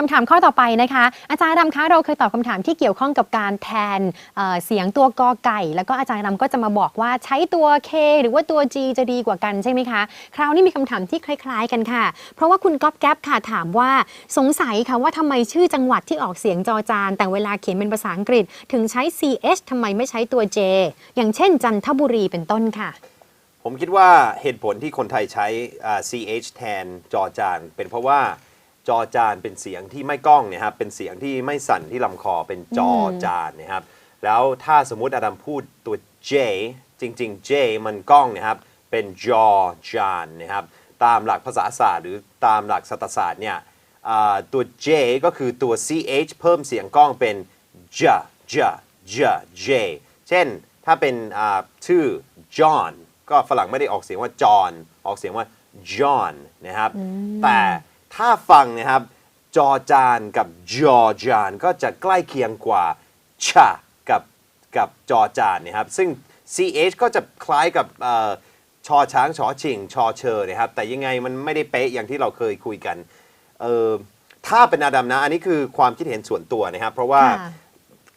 คำถามข้อต่อไปนะคะ อาจารย์รำคะเราเคยตอบคำถามที่เกี่ยวข้องกับการแทนเเสียงตัวกอไก่ แล้วก็อาจารย์รำก็จะมาบอกว่าใช้ตัว K หรือว่าตัว G จะดีกว่ากันใช่ไหมคะ คราวนี้มีคำถามที่คล้าย ๆ กันค่ะ เพราะว่าคุณก๊อฟแก๊ปค่ะถามว่าสงสัยค่ะว่าทำไมชื่อจังหวัดที่ออกเสียงจอจาน แต่เวลาเขียนเป็นภาษาอังกฤษ ถึงใช้ ch ทำไมไม่ใช้ตัว j อย่างเช่น จันทบุรีเป็นต้นค่ะผมคิดว่าเหตุผลที่คนไทยใช้ ch แทนจอจาน เป็นเพราะว่า จอจานเป็นเสียงที่ไม่ก้องเนะครับเป็นเสียงที่ไม่สั่นที่ลำคอเป็นจอจานนะครับแล้วถ้าสมมุติอาดัมพูดตัว j จริง ๆ j มันก้องนะครับเป็นจอจานนะครับตามหลักภาษาศาสตร์ หรือตามหลักสัตศาสตร์เนี่ยอ่าตัว j ก็คือตัว ch เพิ่มเสียงก้องเป็น j j j j เช่นถ้าเป็นอ่าชื่อ John ก็ฝรั่งไม่ได้ออกเสียงว่า John ออกเสียงว่า John นะครับแต่ ถ้าฟังนะครับ จอจานกับจอจานก็จะใกล้เคียงกว่าชะกับกับจอจานนะครับ ซึ่ง ch ก็จะคล้ายกับเอ่อชอช้างชอชิงชอเชอนะครับ แต่ยังไงมันไม่ได้เป๊ะอย่างที่เราเคยคุยกันเออถ้าเป็นอาดัมนะ อันนี้คือความคิดเห็นส่วนตัวนะครับ เพราะว่าค่ะ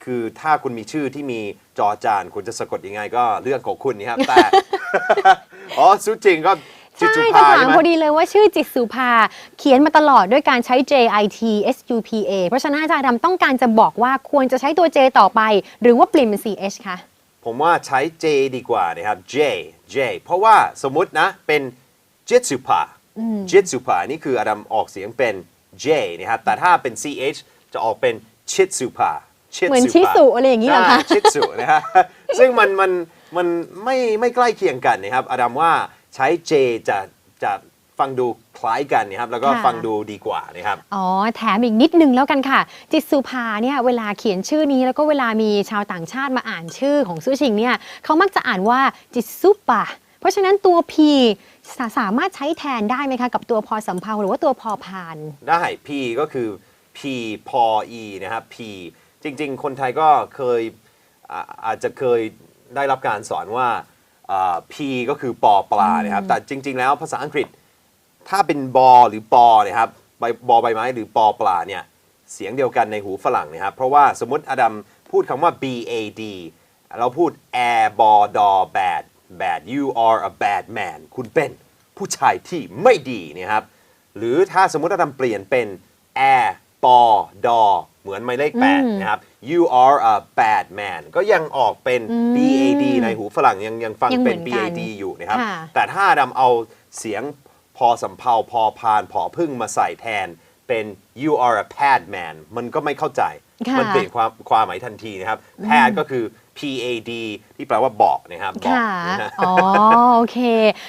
คือถ้าคุณมีชื่อที่มีจอจาน คุณจะสะกดยังไงก็เรื่องของคุณนะครับแต่อ๋อสุดจริงก็ จิใช่จุจะภาถามใช่ไหมพอดีเลยว่าชื่อจิตสุภา เขียนมาตลอดด้วยการใช้ J I T S U P A เพราะฉะนั้นอาจารย์ดำต้องการจะบอกว่าควรจะใช้ตัว J ต่อไป หรือว่าเปลี่ยนเป็น C H คะ ผมว่าใช้ J ดีกว่านะครับ J J เพราะว่าสมมุตินะ เป็นจิตสุภาจิตสุภานี่คืออาดัมออกเสียงเป็น J นะครับ แต่ถ้าเป็น CH จะออกเป็นชิตสุภาชิตเหมือนชิสุอะไรอย่างนี้เหรอคะใช่ชิตสุนะฮะ ซึ่งมันมันมันไม่ไม่ใกล้เคียงกันนะครับอาดัมว่า ใช้ J จะจะฟังดูคล้ายกันนะครับแล้วก็ค่ะ ฟังดูดีกว่านะครับ อ๋อ แถมอีกนิดนึงแล้วกันค่ะ จิตสุภาเนี่ยเวลาเขียนชื่อนี้แล้วก็เวลามีชาวต่างชาติมาอ่านชื่อของซูชิงเนี่ยเขามักจะอ่านว่าจิตสุปะ เพราะฉะนั้นตัว P สาสามารถใช้แทนได้ไหมคะ กับตัวพอสำเพาหรือว่าตัวพอพาน ได้ P ก็คือ P พอ E นะครับ P จริง ๆ คนไทยก็เคยอ่าอาจจะเคยได้รับการสอนว่าอ่า P ก็คือปอปลานะครับแต่จริง ๆ แล้วภาษาอังกฤษถ้าเป็นบอหรือปอเนะครับใบบอใบไม้หรือปอปลาเนี่ยเสียงเดียวกันในหูฝรั่งนะครับเพราะว่าสมมติอดัมพูดคำว่า B A D เราพูด air บอดอ bad bad you are a bad man คุณเป็นผู้ชายที่ไม่ดีนะครับหรือถ้าสมมติอดัมเปลี่ยนเป็น air ปอดอ เหมือนหมายเลขแปดนะครับ you are a bad man ก็ยังออกเป็น B A D ในหูฝรั่งยังยังฟังยังเหมืเป็อนน B กัน A D อยู่นะครับ ค่ะ แต่ถ้าดำเอาเสียงพอสำเพาพอพานพอพึ่งมาใส่แทนเป็น you are a pad man มันก็ไม่เข้าใจ ค่ะ มันเปลี่ยนความความหมายทันทีนะครับ pad ก็คือ P A D ที่แปลว่าบอกนะครับบอกค่ะนะฮะอ๋อ โอเค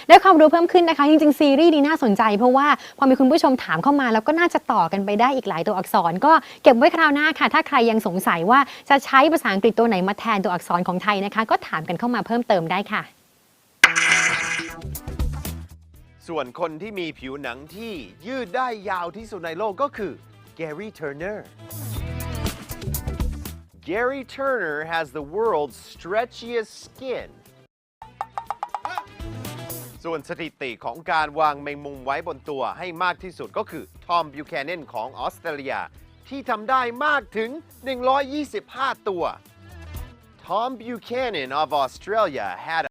ได้ความรู้เพิ่มขึ้นนะคะ จริง ๆ ซีรีส์นี้น่าสนใจ เพราะว่าพอมีคุณผู้ชมถามเข้ามา แล้วก็น่าจะต่อกันไปได้อีกหลายตัวอักษร ก็เก็บไว้คราวหน้าค่ะ ถ้าใครยังสงสัยว่าจะใช้ภาษาอังกฤษตัวไหนมาแทนตัวอักษรของไทยนะคะ ก็ถามกันเข้ามาเพิ่มเติมได้ค่ะ ส่วนคนที่มีผิวหนังที่ยืดได้ยาวที่สุดในโลกก็คือ Gary Turner Gary Turner has the world's stretchiest skin ส่วนสถิติของการวางแมงมุมไว้บนตัวให้มากที่สุดก็คือทอมบิวแคนเนนของออสเตรเลีย ที่ทำได้มากถึง 125 ตัว Tom Buchanan of Australia had